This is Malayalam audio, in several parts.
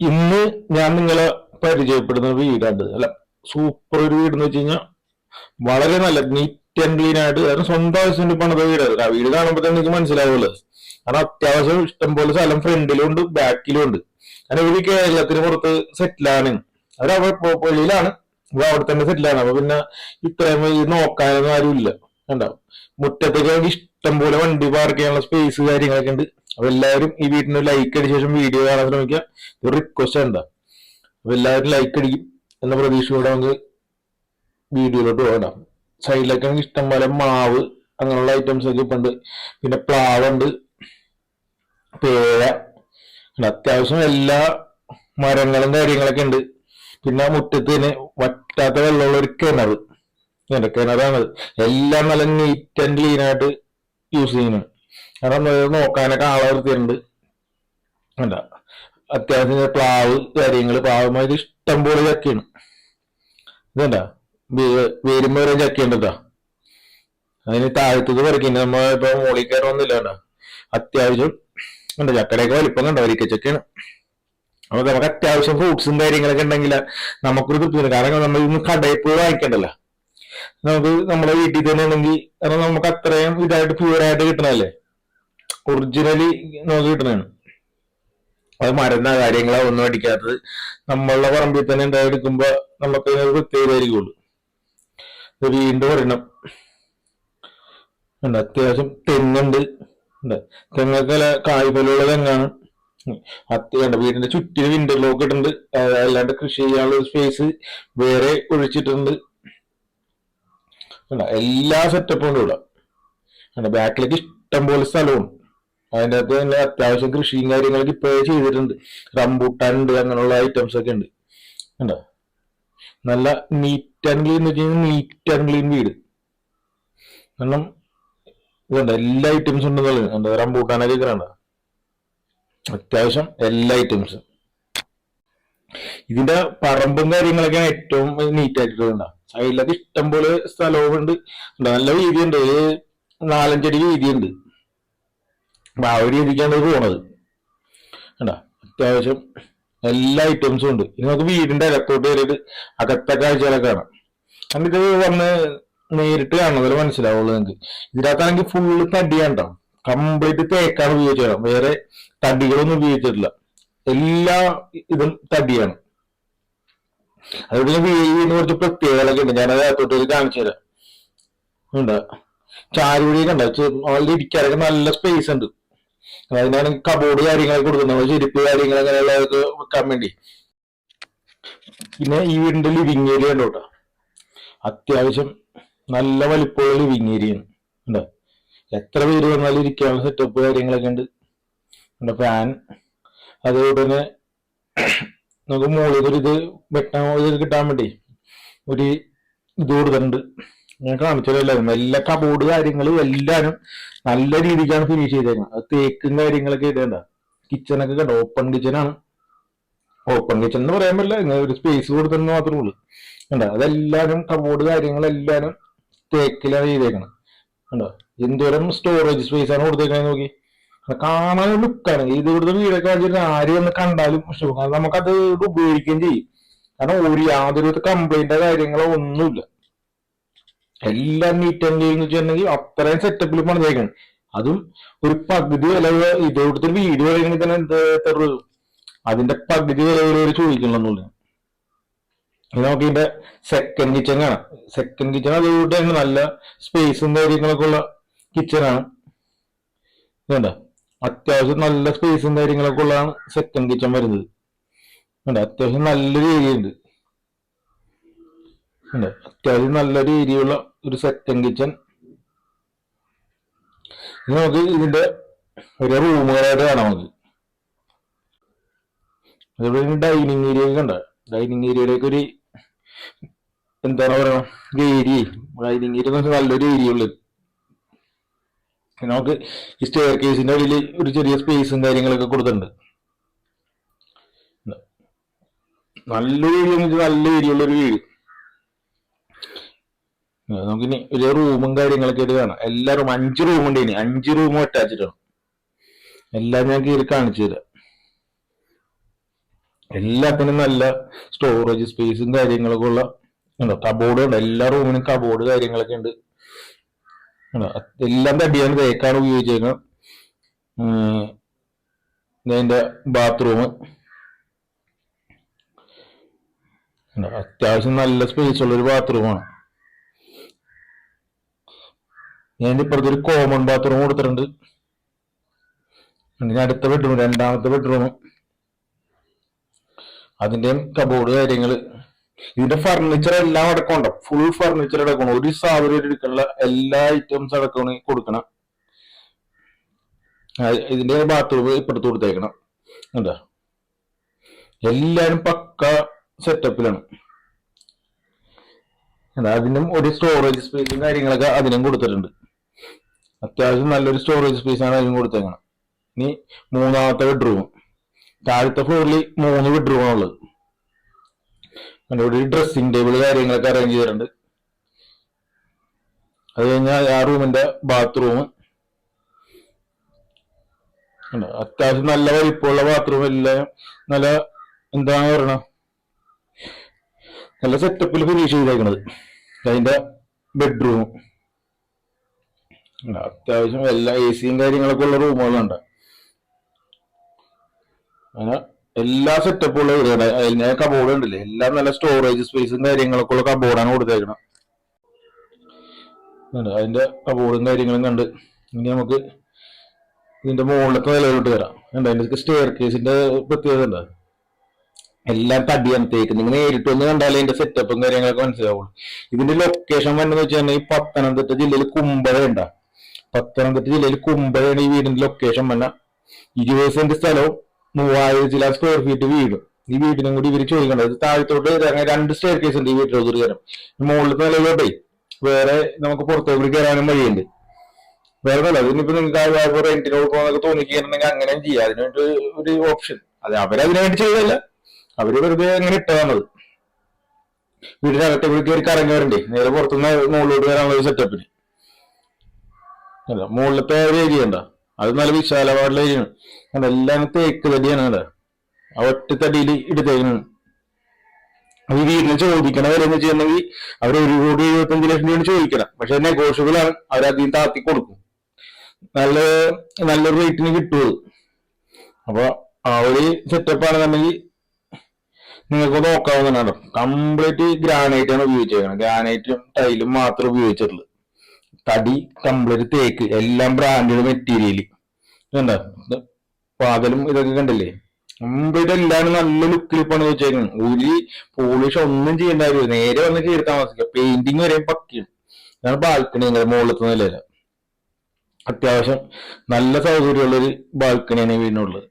ഇന്ന് ഞാൻ നിങ്ങളെ പരിചയപ്പെടുന്ന വീടാണ് അല്ല സൂപ്പർ ഒരു വീട് എന്ന് വെച്ച് കഴിഞ്ഞാൽ വളരെ നല്ല നീറ്റ് ആൻഡ് ക്ലീൻ ആയിട്ട് കാരണം സ്വന്തം ആവശ്യത്തിന് പണിത വീടാണ് ആ വീട് കാണുമ്പോൾ തന്നെ എനിക്ക് മനസ്സിലാവുള്ളൂ കാരണം അത്യാവശ്യം ഇഷ്ടംപോലെ സ്ഥലം ഫ്രണ്ടിലും ഉണ്ട് ബാക്കിലും ഉണ്ട്. കാരണം ഇവർ കേരളത്തിന് പുറത്ത് സെറ്റിലാണ് അവരവിടെ പള്ളിയിലാണ്. ഇവ അവിടെ തന്നെ സെറ്റിലാണ് അപ്പൊ പിന്നെ ഇത്രയും നോക്കാനൊന്നും ആരുമില്ല. കണ്ടോ മുറ്റത്തേക്ക് ഇഷ്ടം ഇഷ്ടംപോലെ വണ്ടി പാർക്ക് ചെയ്യാനുള്ള സ്പേസ് കാര്യങ്ങളൊക്കെ ഉണ്ട്. അപ്പൊ എല്ലാവരും ഈ വീട്ടിന് ലൈക്ക് അടിച്ച ശേഷം വീഡിയോ കാണാൻ ശ്രമിക്കുക. ഒരു റിക്വസ്റ്റ് എന്താ അപ്പൊ എല്ലാവരും ലൈക്ക് അടിക്കും എന്ന പ്രതീക്ഷയോടെ നമുക്ക് വീഡിയോയിലോട്ട് പോകണം സൈഡിലൊക്കെ ഇഷ്ടം പോലെ മാവ് അങ്ങനെയുള്ള ഐറ്റംസ് ഒക്കെ ഇപ്പുണ്ട്. പിന്നെ പ്ലാവുണ്ട്. പേഴ അത്യാവശ്യം എല്ലാ മരങ്ങളും കാര്യങ്ങളൊക്കെ ഉണ്ട്. പിന്നെ മുറ്റത്ത് തന്നെ വറ്റാത്ത വെള്ളമുള്ള ഒരു കിണർ ഇങ്ങനെ കിണറാണത് എല്ലാം നല്ല നീറ്റ് ആൻഡ് ക്ലീൻ ആയിട്ട് യൂസ് ചെയ്യുന്നു. കാരണം നോക്കാനൊക്കെ ആളെ വൃത്തിയുണ്ട് അല്ല അത്യാവശ്യം പ്ലാവ് കാര്യങ്ങൾ പ്ലാവുമായിട്ട് ഇഷ്ടം പോലെ ചക്കയാണ്. ഇതണ്ട വേരുമ്പോ വരെ ചക്കയുണ്ട് അതിന് താഴത്തത് പറിക്കുന്നത് നമ്മ ഇപ്പൊ മോളിൽ കയറൊന്നുമില്ല കേട്ടോ. അത്യാവശ്യം ഉണ്ട് ചക്കടയൊക്കെ വലിപ്പം കണ്ടോ? വരിക്കച്ചക്കയാണ് അപ്പൊ നമുക്ക് അത്യാവശ്യം ഫ്രൂട്ട്സും കാര്യങ്ങളൊക്കെ ഉണ്ടെങ്കിൽ നമുക്കൊരു തൃപ്തി കാരണം നമ്മൾ ഇന്ന് കടയിൽ പോയി വാങ്ങിക്കണ്ടല്ലോ. നമുക്ക് നമ്മുടെ വീട്ടിൽ തന്നെ ആണെങ്കിൽ കാരണം നമുക്ക് അത്രയും ഇതായിട്ട് പ്യൂർ ആയിട്ട് കിട്ടണല്ലേ ഒറിജിനലി നമുക്ക് കിട്ടണതാണ്. അത് മരുന്ന കാര്യങ്ങളോ ഒന്നും അടിക്കാത്തത്. നമ്മളുടെ പറമ്പിൽ തന്നെ ഉണ്ടായെടുക്കുമ്പോ നമുക്ക് അതിനൊരു പ്രത്യേകതയായിരിക്കുള്ളൂ വീണ്ടും ഒരെണ്ണം. ഉണ്ട് അത്യാവശ്യം തെങ്ങുണ്ട്. തെങ്ങൊക്കെ കായ്ഫലമുള്ള തെങ്ങാണ്. അത്യാണ്ട് വീടിന്റെ ചുറ്റിന് വിന്റർലോക്ക് ഇട്ടുണ്ട് ആ, അല്ലാണ്ട് കൃഷി ചെയ്യാനുള്ള സ്പേസ് വേറെ ഒഴിച്ചിട്ടുണ്ട്. ഉണ്ട് എല്ലാ സെറ്റപ്പും ഉണ്ട് ഇവിടെ. ഉണ്ട് ബാക്കിലേക്ക് ഇഷ്ടം പോലെ സ്ഥലവും അതിന്റെ അകത്ത് തന്നെ അത്യാവശ്യം കൃഷിയും കാര്യങ്ങളൊക്കെ ഇപ്പോഴേ ചെയ്തിട്ടുണ്ട്. റംബൂട്ടാൻ ഉണ്ട് അങ്ങനെയുള്ള ഐറ്റംസ് ഒക്കെ ഉണ്ട്. കണ്ടോ? നല്ല നീറ്റ് ആൻഡ് ക്ലീൻ എന്ന് വെച്ച് കഴിഞ്ഞാൽ നീറ്റ് ആൻഡ് ക്ലീൻ വീട്. കാരണം ഇതുണ്ട്. എല്ലാ ഐറ്റംസും ഉണ്ടെന്നുള്ളത്. എന്താ റംബൂട്ടാനൊക്കെ കണ്ട? അത്യാവശ്യം എല്ലാ ഐറ്റംസും ഇതിന്റെ പറമ്പും കാര്യങ്ങളൊക്കെയാണ് ഏറ്റവും നീറ്റ് ആയിട്ടുള്ളത് സൈഡിലൊക്കെ ഇഷ്ടം പോലെ സ്ഥലവുമുണ്ട്. നല്ല വീതിയുണ്ട്. ഒരു നാലഞ്ചടി വീതിയുണ്ട്. അപ്പൊ ആ ഒരു രീതിക്കാണ് ഇത് പോണത്. കണ്ടാ? അത്യാവശ്യം എല്ലാ ഐറ്റംസും ഉണ്ട്. ഇനി നമുക്ക് വീടിന്റെ അകത്തോട്ട് കയറിയിട്ട് അകത്തെ കാഴ്ചകളൊക്കെ കാണാം. ഇത് വന്ന് നേരിട്ട് കാണുന്നതിൽ മനസ്സിലാവുള്ളൂ നിങ്ങൾക്ക്. ഇതിനകത്താണെങ്കിൽ ഫുള്ള് തടിയാണ്ടോ കംപ്ലീറ്റ് തേക്കാണ് ഉപയോഗിച്ചത്. വേറെ തടികളൊന്നും ഉപയോഗിച്ചിട്ടില്ല. എല്ലാ ഇതും തടിയാണ്. അതുകൊണ്ട് ഞാൻ വീഴുന്ന കുറച്ച് പ്രത്യേകതകളൊക്കെ ഉണ്ട്. ഞാനത് അകത്തോട്ട് കാണിച്ചു തരാം. ഉണ്ട്. ചാരുപടി കണ്ട അവളുടെ ഇരിക്കാനൊക്കെ നല്ല സ്പേസ് ഉണ്ട്. അതിനാണ് കബോർഡ് കാര്യങ്ങളൊക്കെ കൊടുക്കുന്നത്. ചെരുപ്പ് കാര്യങ്ങൾ അങ്ങനെയുള്ളതൊക്കെ വെക്കാൻ വേണ്ടി. പിന്നെ ഈ വീടിന്റെ ലിവിങ് ഏരിയ ഉണ്ട് കേട്ടോ. അത്യാവശ്യം നല്ല വലിപ്പമുള്ള ലിവിങ് ഏരിയ ഉണ്ട്. എത്ര പേര് വന്നാലും ഇരിക്കാനുള്ള സെറ്റപ്പ് കാര്യങ്ങളൊക്കെ ഉണ്ട്. ഫാൻ അതുകൊണ്ട് തന്നെ നമുക്ക് മുകളിൽ ഒരു ഇത് വെട്ടാൻ ഇത് കിട്ടാൻ വേണ്ടി ഒരു ഇത് കൊടുത്തിട്ടുണ്ട്. ഞാൻ കാണിച്ചതെല്ലാവരും എല്ലാ കബോർഡ് കാര്യങ്ങളും എല്ലാവരും നല്ല രീതിക്കാണ് ഫിനിഷ് ചെയ്തേക്കുന്നത്. അത് തേക്കും കാര്യങ്ങളൊക്കെ ഇടേണ്ട. കിച്ചണൊക്കെ കണ്ടോ? ഓപ്പൺ കിച്ചണാണ് ഓപ്പൺ കിച്ചൺ എന്ന് പറയാൻ പറ്റില്ല. ഇങ്ങനെ ഒരു സ്പേസ് കൊടുത്തെന്ന് മാത്രമേ ഉള്ളൂ. കണ്ടോ? അതെല്ലാവരും കബോർഡ് കാര്യങ്ങളെല്ലാവരും തേക്കിലാണ് ചെയ്തേക്കണം കണ്ടോ? എന്തോരം സ്റ്റോറേജ് സ്പേസ് ആണ് കൊടുത്തേക്കണേ നോക്കി. കാണാൻ ലുക്കാണ് ഇത് ഇവിടുത്തെ വീടൊക്കെ വെച്ചിട്ട് ആര് വന്ന് കണ്ടാലും ഇഷ്ടപ്പെടും കാരണം നമുക്കത് ഉപയോഗിക്കുകയും ചെയ്യും. കാരണം ഒരു യാതൊരു കംപ്ലൈന്റോ കാര്യങ്ങളോ ഒന്നുമില്ല. എല്ലാം നീറ്റ് ആൻഡ് ക്ലീൻ വെച്ചിട്ടുണ്ടെങ്കിൽ അത്രയും സെറ്റപ്പിൽ പണിതേക്കാണ്. അതും ഒരു പകുതി വില ഇത് ഇവിടുത്തെ വീട് പറയുകയാണെങ്കിൽ തന്നെ എന്താ അതിന്റെ പകുതി വില ഒരു ചോദിക്കണമെന്നുള്ളു നമുക്ക് ഇതിന്റെ സെക്കൻഡ് കിച്ചൺ കാണാം. സെക്കൻഡ് കിച്ചൺ അതുകൊണ്ട് തന്നെ നല്ല സ്പേസും കാര്യങ്ങളൊക്കെ ഉള്ള കിച്ചണാണ് വേണ്ട അത്യാവശ്യം നല്ല സ്പേസും കാര്യങ്ങളൊക്കെ ഉള്ളതാണ് സെക്കൻഡ് കിച്ചൺ വരുന്നത്. അത്യാവശ്യം നല്ലൊരു ഏരിയ ഉണ്ട് അത്യാവശ്യം നല്ലൊരു ഏരിയ ഉള്ള ഒരു സെക്കൻഡ് കിച്ചൺ നമുക്ക് ഇതിന്റെ ഒരു റൂമുകളായിട്ട് കാണാം നമുക്ക്. അതുപോലെ ഡൈനിങ് ഏരിയ ഒക്കെ ഉണ്ട് ഡൈനിങ് ഏരിയയിലേക്ക് ഒരു എന്താണ് പറയുക ഏരിയ ഡൈനിങ് ഏരിയ നല്ലൊരു ഏരിയ ഉള്ളത്. നമുക്ക് ഈ സ്റ്റെയർ കേസിന്റെ അടിയിൽ ഒരു ചെറിയ സ്പേസും കാര്യങ്ങളൊക്കെ കൊടുത്തിട്ടുണ്ട്. നല്ല ഏരിയ ഉള്ള ഒരു വീട് നമുക്കിനി ഒരു റൂമും കാര്യങ്ങളൊക്കെ ആയിട്ട് കാണാം. എല്ലാ റൂം അഞ്ച് റൂം ഉണ്ട് ഇനി. അഞ്ച് റൂമും അറ്റാച്ച്ഡ് ആണ്. എല്ലാം ഞാൻ കീറി കാണിച്ചു തരാം. എല്ലാത്തിനും നല്ല സ്റ്റോറേജ് സ്പേസും കാര്യങ്ങളൊക്കെ ഉള്ള കബോർഡ് ഉണ്ട്. എല്ലാ റൂമിനും കബോർഡ് കാര്യങ്ങളൊക്കെ ഉണ്ടോ? എല്ലാം തടിയാണ് തേക്കാണ് ഉപയോഗിച്ചേക്കുന്നത് ഉം. ഇതിന്റെ ബാത്റൂം അത്യാവശ്യം നല്ല സ്പേസ് ഉള്ള ഒരു ബാത്റൂമാണ് ഞാൻ ഇപ്പുറത്ത് ഒരു കോമൺ ബാത്റൂം കൊടുത്തിട്ടുണ്ട്. ഞാൻ അടുത്ത ബെഡ്റൂം രണ്ടാമത്തെ ബെഡ്റൂം അതിന്റെയും കബോർഡ് കാര്യങ്ങൾ. ഇതിന്റെ ഫർണിച്ചർ എല്ലാം അടക്കമുണ്ട്. ഫുൾ ഫർണിച്ചർ അടക്കണം ഒരു സാധനം എടുക്കാനുള്ള എല്ലാ ഐറ്റംസ് അടക്കമാണ് കൊടുക്കണം. ഇതിന്റെ ബാത്റൂം ഇപ്പുറത്ത് കൊടുത്തേക്കണം. എന്താ എല്ലാരും പക്ക സെറ്റപ്പിലാണ് എന്താ അതിനും ഒരു സ്റ്റോറേജ് സ്പേസും കാര്യങ്ങളൊക്കെ അതിനും കൊടുത്തിട്ടുണ്ട്. അത്യാവശ്യം നല്ലൊരു സ്റ്റോറേജ് സ്പേസ് ആണ് അതിനും കൊടുത്തേക്കണം. ഇനി മൂന്നാമത്തെ ബെഡ്റൂം താഴത്തെ ഫ്ലോറിൽ മൂന്ന് ബെഡ്റൂം അതിന്റെ ഒരു ഡ്രസ്സിംഗ് ടേബിൾ കാര്യങ്ങളൊക്കെ അറേഞ്ച് ചെയ്തിട്ടുണ്ട്. അത് കഴിഞ്ഞാൽ ആ റൂമിന്റെ ബാത്റൂം അത്യാവശ്യം നല്ല വലിപ്പമുള്ള ബാത്റൂം എല്ലാം നല്ല എന്താ പറയണ നല്ല സെറ്റപ്പിൽ ഫിനിഷ് ചെയ്തേക്കണത്. അതിന്റെ ബെഡ്റൂം അത്യാവശ്യം എല്ലാ എ സിയും കാര്യങ്ങളൊക്കെ ഉള്ള റൂമുകളുണ്ട് അങ്ങനെ എല്ലാ സെറ്റപ്പും ഉള്ള വീടാണ് അതിന് കബോർഡ് ഉണ്ടല്ലേ? എല്ലാം നല്ല സ്റ്റോറേജ് സ്പേസും കാര്യങ്ങളൊക്കെ ഉള്ള കബോർഡാണ് കൊടുത്തേക്കണം. അതിന്റെ കബോർഡും കാര്യങ്ങളും കണ്ട് ഇനി നമുക്ക് ഇതിന്റെ മുകളിലത്തെ നിലയിലോട്ട് വരാം ഉണ്ട് അതിന്റെ സ്റ്റെയർ കേസിന്റെ പ്രത്യേകത ഉണ്ട് എല്ലാം തടിയാണ് തേക്ക് നിങ്ങൾ നേരിട്ട് ഒന്ന് കണ്ടാലേ ഇതിന്റെ സെറ്റപ്പും കാര്യങ്ങളൊക്കെ മനസ്സിലാവുള്ളൂ. ഇതിന്റെ ലൊക്കേഷൻ വന്നെന്ന് വെച്ചാൽ ഈ പത്തനംതിട്ട ജില്ലയിൽ കുമ്പഴ ഉണ്ടാ? പത്തനംതിട്ട ജില്ലയിൽ കുമ്പഴയാണ് ഈ വീടിന്റെ ലൊക്കേഷൻ വന്ന ഇരുപത് സെന്റ് സ്ഥലവും മൂവായിരം ചില സ്ക്വയർ ഫീറ്റ് വീട്. ഈ വീടിനും കൂടി ഇവർ ചോദിക്കേണ്ടത് താഴത്തോട്ട് രണ്ട് സ്റ്റെയർ കേസ് ഉണ്ട് ഈ വീട്ടിലോട്ട് കയറാം മുകളിലത്തെ നിലയിലോട്ടേ വേറെ നമുക്ക് പുറത്തേക്ക് കയറാനും വഴിയുണ്ട്. വേറെ നല്ല ഇതിനിപ്പോ നിങ്ങൾക്ക് റെന്റിന് കൊടുക്കണമെന്നൊക്കെ തോന്നിക്കുകയാണെന്നുണ്ടെങ്കിൽ അങ്ങനെയും ചെയ്യാം. അതിനുവേണ്ടി ഒരു ഓപ്ഷൻ അത് അവരതിനു വേണ്ടി ചെയ്തല്ല അവർ വെറുതെ അങ്ങനെ ഇട്ടതാണത് വീടിനകത്ത് ഇവിടെ കയറി വരണ്ടേ. നേരെ പുറത്തുനിന്ന് മുകളിലോട്ട് വരാനുള്ള സെറ്റപ്പിന് അല്ല മുകളിലത്തെ ഏരിയ ഉണ്ടോ? അത് നല്ല വിശാലമായിട്ടുള്ള അത് എല്ലാം തേക്ക് തടിയാണ് അവിടെ ആ ഒറ്റ തടിയിൽ എടുത്തേക്കുന്നത് അപ്പൊ ഈ വീടിന് ചോദിക്കണ വില എന്ന് വെച്ചിട്ടുണ്ടെങ്കിൽ അവർ ഒരു കോടി എഴുപത്തഞ്ച് ലക്ഷം രൂപ ചോദിക്കണം പക്ഷെ നെഗോഷ്യബിൾ ആണ്. അവരധികം താത്തി കൊടുക്കും. നല്ല നല്ലൊരു റേറ്റിന് കിട്ടുമത് അപ്പൊ ആ ഒരു സെറ്റപ്പ് ആണെന്നുണ്ടെങ്കിൽ നിങ്ങൾക്ക് നോക്കാവുന്നതാണ് കംപ്ലീറ്റ് ഗ്രാനൈറ്റ് ആണ് ഉപയോഗിച്ചേക്കുന്നത് ഗ്രാനൈറ്റും ടൈലും മാത്രം ഉപയോഗിച്ചിട്ടുള്ളൂ തടി കംപ്ലീറ്റ് തേക്ക് എല്ലാം ബ്രാൻഡഡ് മെറ്റീരിയൽ കണ്ടോ ഇതൊക്കെ കണ്ടില്ലേ? കംപ്ലീറ്റ് എല്ലാം നല്ല ലുക്കിൽ പണി വെച്ചായിരുന്നു ഒരു പോളിഷ് ഒന്നും ചെയ്യേണ്ട നേരെ വന്ന് കയറി താമസിക്കുക പെയിന്റിങ് വരെ പക്കിയാണ് ഇതാണ് ബാൽക്കണി മുകളിലത്തെ നിലയില. അത്യാവശ്യം നല്ല സൗകര്യമുള്ളൊരു ബാൽക്കണിയാണ് വീടിനുള്ളത്.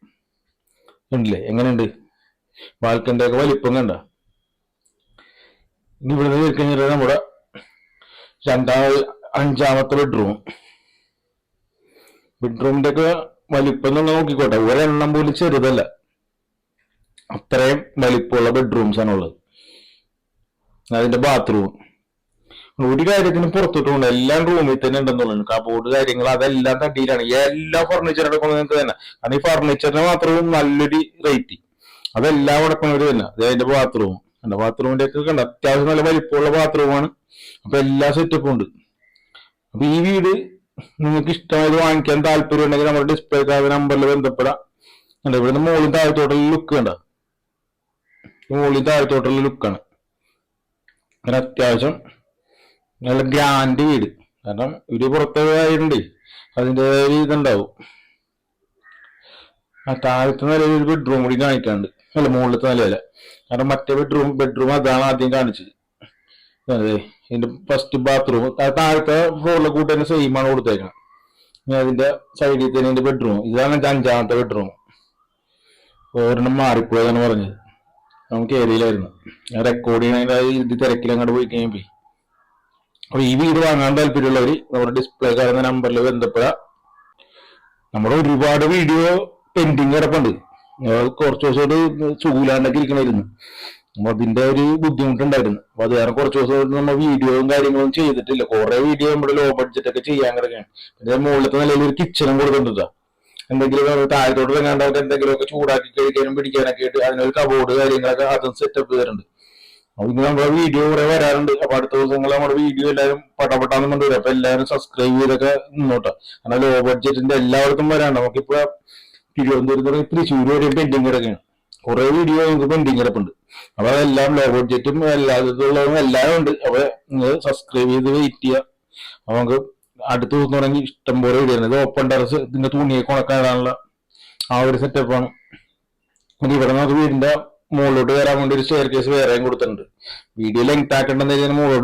ഉണ്ടല്ലേ എങ്ങനെയുണ്ട്? ബാൽക്കണിന്റെ ഒക്കെ വലിപ്പം കണ്ട? ഇനി ഇവിടുന്ന് കയറി കഴിഞ്ഞാൽ നമ്മുടെ രണ്ടാമത് അഞ്ചാമത്തെ ബെഡ്റൂം ബെഡ്റൂമിന്റെ ഒക്കെ വലിപ്പം എന്ന് നോക്കിക്കോട്ടെ. ഒരെണ്ണം പോലും ചെറുതല്ല. അത്രയും വലിപ്പമുള്ള ബെഡ്റൂംസ് ആണ് ഉള്ളത്. അതിന്റെ ബാത്റൂം ഒരു കാര്യത്തിനും പോകണം എല്ലാം റൂമിൽ തന്നെ ഉണ്ടെന്നുള്ളു കബോർഡ് കാര്യങ്ങൾ അതെല്ലാം തട്ടിയിലാണ് എല്ലാ ഫർണിച്ചർ എടുക്കുന്നത് നിങ്ങൾക്ക് തന്നെ. കാരണം ഈ ഫർണിച്ചറിന് മാത്രവും നല്ലൊരു റേറ്റ് അതെല്ലാം അടക്കുന്നവര് തന്നെ അത് അതിന്റെ ബാത്റൂം എന്റെ ബാത്റൂമിന്റെ ഒക്കെ കണ്ട? അത്യാവശ്യം നല്ല വലിപ്പമുള്ള ബാത്റൂമാണ് അപ്പൊ എല്ലാ സെറ്റപ്പും ഉണ്ട്. അപ്പൊ ഈ വീട് നിങ്ങൾക്ക് ഇഷ്ടമായത് വാങ്ങിക്കാൻ താല്പര്യം ഉണ്ടെങ്കിൽ നമ്മുടെ ഡിസ്പ്ലേ കാർഡ് നമ്പറിൽ ബന്ധപ്പെടാം. കണ്ടോ ഇവിടുന്ന് മുകളിൽ താഴത്തോട്ടുള്ള ലുക്ക് ഉണ്ട് മുകളിൽ താഴത്തോട്ടുള്ള ലുക്കാണ് അങ്ങനെ അത്യാവശ്യം നല്ല ഗ്രാൻഡ് വീട്. കാരണം ഇവർ പുറത്തേതായിട്ടുണ്ട്. അതിന്റെതായ ഇതുണ്ടാവും ആ താഴത്തെ നിലയിൽ ഒരു ബെഡ്റൂം കൂടി കാണിക്കാണ്ട് അല്ല മുകളിലത്തെ നിലയല്ല. കാരണം മറ്റേ ബെഡ്റൂം ബെഡ്റൂം അതാണ് ആദ്യം കാണിച്ചത്. അതെ ഇതിന്റെ ഫസ്റ്റ് ബാത്റൂം താഴത്തെ ഫ്ലോറിലെ കൂട്ടി തന്നെ സെയിം ആണ് കൊടുത്തേക്കണം. ഇനി അതിന്റെ സൈഡിൽ തന്നെ ഇതിന്റെ ബെഡ്റൂം ഇതാണ് എന്റെ അഞ്ചാമത്തെ ബെഡ്റൂം ഒരെണ്ണം മാറിപ്പോയതാണ് പറഞ്ഞത്. നമുക്ക് ഏരിയയിലായിരുന്നു. ഞാൻ റെക്കോർഡ് ചെയ്യണമെങ്കിൽ ഇത് തിരക്കിൽ അങ്ങോട്ട് പോയി കഴിയുമ്പോ അപ്പൊ ഈ വീട് വാങ്ങാൻ താല്പര്യമുള്ളവര് നമ്മുടെ ഡിസ്പ്ലേ കാണുന്ന നമ്പറിൽ ബന്ധപ്പെടാം. നമ്മുടെ ഒരുപാട് വീഡിയോ പെൻഡിങ് കിടപ്പുണ്ട്. കുറച്ചു കുറച്ച് ദിവസമായിട്ട് സുഖമില്ലാണ്ടൊക്കെ ഇരിക്കണമായിരുന്നു അപ്പൊ അതിന്റെ ഒരു ബുദ്ധിമുട്ടുണ്ടായിരുന്നു. അപ്പൊ അത് കാരണം കുറച്ച് ദിവസം നമ്മൾ വീഡിയോയും കാര്യങ്ങളും ചെയ്തിട്ടില്ല. കുറെ വീഡിയോ നമ്മുടെ ലോ ബഡ്ജറ്റ് ഒക്കെ ചെയ്യാൻ കിടക്കുകയാണ്. പിന്നെ മുകളിലത്തെ നിലയിൽ ഒരു കിച്ചണും കൊടുക്കുന്നതാ എന്തെങ്കിലും താഴത്തോട്ട് താഴത്തോട്ട് ഇറങ്ങാണ്ടവർക്ക് എന്തെങ്കിലുമൊക്കെ ചൂടാക്കി കഴിക്കാനും പിടിക്കാനൊക്കെ ആയിട്ട് അതിനൊരു കബോർഡ് കാര്യങ്ങളൊക്കെ അതും സെറ്റപ്പ് ചെയ്തിട്ടുണ്ട്. അപ്പൊ ഇന്ന് നമ്മുടെ വീഡിയോ കുറെ വരാറുണ്ട്. അപ്പൊ അടുത്ത ദിവസങ്ങൾ നമ്മുടെ വീഡിയോ എല്ലാവരും പട്ടപ്പെട്ടാന്ന് കൊണ്ടുവരും അപ്പൊ എല്ലാവരും സബ്സ്ക്രൈബ് ചെയ്തൊക്കെ നിന്നോട്ടെ. കാരണം ലോ ബഡ്ജറ്റിന്റെ എല്ലായിടത്തും വരാണ്ട്. നമുക്കിപ്പോ തിരുവനന്തപുരത്ത് തൃശ്ശൂർ വരെ പെൻഡിങ് കിടക്കുകയാണ്. കുറെ വീഡിയോ നമുക്ക് പെൻഡിങ് കിടപ്പുണ്ട്. അപ്പൊ അതെല്ലാം ലോ ബഡ്ജറ്റും എല്ലാതുള്ളതും എല്ലാം ഉണ്ട്. അപ്പൊ നിങ്ങൾ സബ്സ്ക്രൈബ് ചെയ്ത് വെയിറ്റ് ചെയ്യുക. അപ്പൊ നമുക്ക് അടുത്ത ദിവസം തുടങ്ങി ഇഷ്ടം പോലെ വീഡിയോ ഇത് ഓപ്പൺ ടെറസ് ഇതിന്റെ തുണിയെ കുണക്കാനുള്ള ആ ഒരു സെറ്റപ്പാണ് ഇവിടെ നമുക്ക് വീടിന്റെ മുകളിലോട്ട് കയറാൻ വേണ്ടി ഒരു സ്റ്റെയർ കേസ് വേറെയും കൊടുത്തിട്ടുണ്ട്. വീഡിയോ ലെങ്ത് കഴിഞ്ഞാൽ മുകളിലോട്ട്